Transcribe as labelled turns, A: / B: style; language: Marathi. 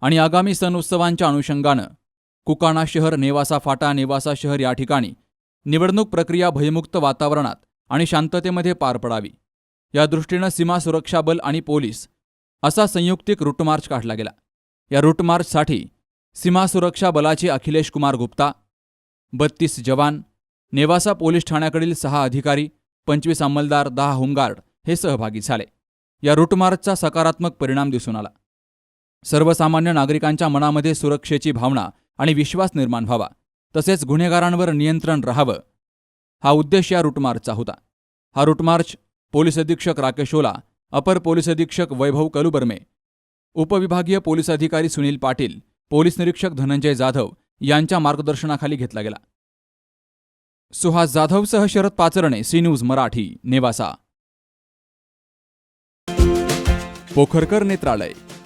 A: आणि आगामी सण उत्सवांच्या अनुषंगानं कुकाणा शहर नेवासा फाटा नेवासा शहर या ठिकाणी निवडणूक प्रक्रिया भयमुक्त वातावरणात आणि शांततेमध्ये पार पडावी. या दृष्टीनं सीमा सुरक्षा बल आणि पोलीस असा संयुक्तिक रूटमार्च काढला गेला. या रूटमार्चसाठी सीमा सुरक्षा बलाचे अखिलेश कुमार गुप्ता बत्तीस जवान नेवासा पोलीस ठाण्याकडील सहा अधिकारी पंचवीस अंमलदार दहा होमगार्ड हे सहभागी झाले. या रूटमार्चचा सकारात्मक परिणाम दिसून आला. सर्वसामान्य नागरिकांच्या मनामध्ये सुरक्षेची भावना आणि विश्वास निर्माण व्हावा. तसेच गुन्हेगारांवर नियंत्रण राहावं. हा उद्देश या रूटमार्चचा होता. हा रूटमार्च पोलीस अधीक्षक राकेश ओला अपर पोलीस अधीक्षक वैभव कलुबर्मे उपविभागीय पोलीस अधिकारी सुनील पाटील पोलीस निरीक्षक धनंजय जाधव यांच्या मार्गदर्शनाखाली घेतला गेला. सुहास जाधवसह शरद पाचरणे सी न्यूज मराठी नेवासा. पोखरकर नेत्रालय.